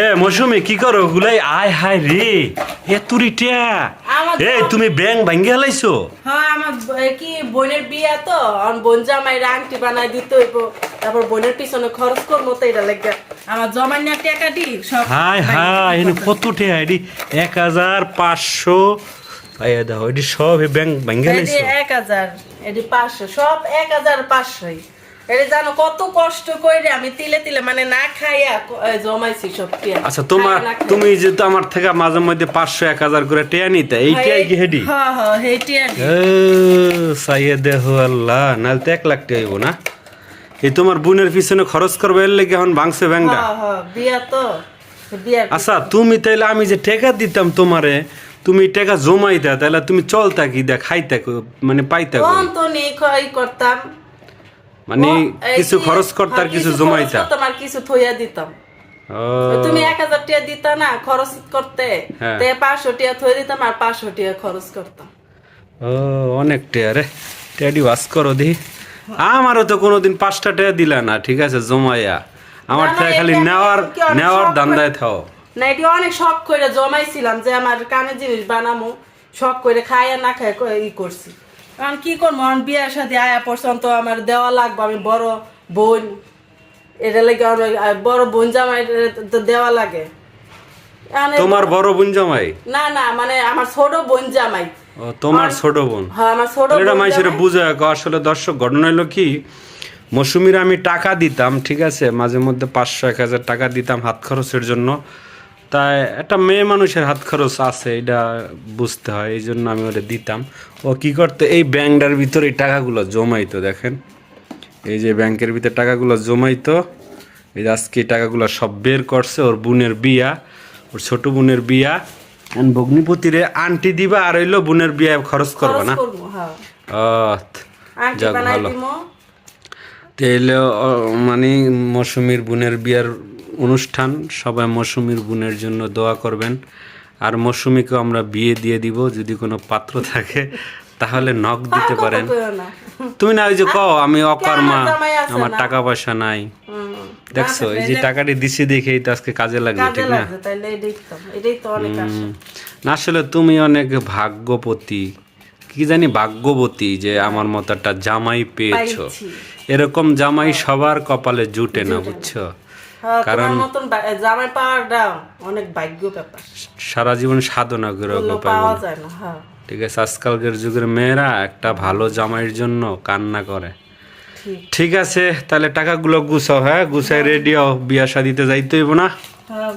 এ মৌসুমি কি করো? গুলাই আয় হায় রে। এ তুরি টিয়া। এ তুমি ব্যাং ভাঙ্গি হালাইছো? হ্যাঁ আমার কি বোনের বিয়া তো? আমার বোন জামাই আংটি বানাই দিতে হইব। তারপর বোনের পিছনে খরচ করব তো এটা লাগে। আমার জমাই না টাকা দি সব হাই হাই এনে কত টিয়া এডি এক হাজার পাঁচশো। আয় দেখো এডি সব ব্যাং ভাঙ্গি হালাইছো? এক হাজার এটি পাঁচশো সব এক হাজার পাঁচশোই। এটা জানো কত কষ্ট করে আমি তিলে তিলে মানে না খাইয়া জমাইছি সব আচ্ছা তোমার। তুমি যে তো আমার থেকে মাঝে মধ্যে পাঁচশো এক হাজার করে টিয়া নিতে এই টিয়াই কি হেডি? হ্যাঁ হ্যাঁ সাইয়ে দেহ আল্লাহ নাহলে তো এক লাখ টাকা হইব না? এই তোমার বোনের পিছনে খরচ করবে এর লেগে এখন ভাঙছে ব্যাংটা হ্যাঁ হ্যাঁ বিয়া তো আচ্ছা তুমি তাইলে আমি যে টাকা দিতাম তোমারে তুমি টাকা জমাইতা তাহলে তুমি চলতা কি দেখ খাইতা মানে পাইতা তো নেই করতাম মানে কিছু খরচ করতে আর হ্যাঁ, কিছু জমাইতা? করতাম আর কিছু থইয়া দিতাম। তুমি এক হাজার টিয়া দিতা না খরচ করতে। হ্যাঁ। তে পাঁচশো টিয়া থই দিতাম আর পাঁচশো টিয়া খরচ করতাম। ও অনেক টাকা রে। ট্যাডি ওয়াশ করো দি। আমারও তো কোনোদিন পাঁচটা টাকা দিলা না ঠিক আছে জমাইয়া। আমার থেকে খালি নেওয়ার নেওয়ার দান্দায় থাও। না এটি অনেক শখ করে জমাইছিলাম যে আমার কানের জিনিস বানামু শখ করে আর না খাই ই করছি। কারণ কি করব? আমার বিয়ার সাথে আয়া পর্যন্ত আমার দেওয়া লাগবে আমি বড় বোন। এটা লাগে আমার বড় বোন জামাই তো দেওয়া লাগে। তোমার বড় বোন জামাই? না না মানে আমার ছোট বোন জামাই। তোমার ছোট বোন? হ্যাঁ আমার ছোট এটা বুঝে আসলে দর্শক ঘটনা হলো কি মৌসুমির আমি টাকা দিতাম ঠিক আছে? মাঝে মধ্যে পাঁচশো এক হাজার টাকা দিতাম হাত খরচের জন্য। তাই একটা মেয়ে মানুষের হাত খরচ আছে এটা বুঝতে হয় এই জন্য আমি ওটা দিতাম। ও কি করতো এই ব্যাংকটার ভিতরে এই টাকাগুলো জমাইতো দেখেন। এই যে ব্যাংকের ভিতরে টাকাগুলো জমাইতো এই আজকে এই টাকাগুলো সব বের করছে ওর বোনের বিয়া ওর ছোট বোনের বিয়া ভগ্নিপতিরে আন্টি দিবা আর হইল বোনের বিয়া খরচ করবা না? হ্যাঁ। যাক ভালো। ও, মানে মৌসুমীর বোনের বিয়ার অনুষ্ঠান সবাই মৌসুমীর বোনের জন্য দোয়া করবেন। আর মৌসুমীকেও আমরা বিয়ে দিয়ে দিব যদি কোনো পাত্র থাকে তাহলে নখ দিতে পারেন। তুমি না ওই যে কও আমি অকর্মা আমার? টাকা পয়সা নাই। দেখছ এই যে টাকাটি দিছি দেখে তো আজকে কাজে লাগবে ঠিক না? না আসলে তুমি অনেক ভাগ্যবতী। কি জানি ভাগ্যবতী যে আমার মতো একটা জামাই পেয়েছ। এরকম জামাই সবার কপালে জুটে না বুঝছ? হ্যাঁ, কারণ- তোমার মতন জামাই পাওয়াটা অনেক ভাগ্য ব্যাপার। সারা জীবন সাধনা করে পাওয়া যায় না হ্যাঁ। ঠিক আছে আজকালকার যুগের মেয়েরা একটা ভালো জামাইয়ের জন্য কান্না করে। ঠিক। আছে তাহলে টাকাগুলো গুছাও হ্যাঁ? গুছাই রেডিও বিয়া শাদিতে যাইতে হইব না? হ্যাঁ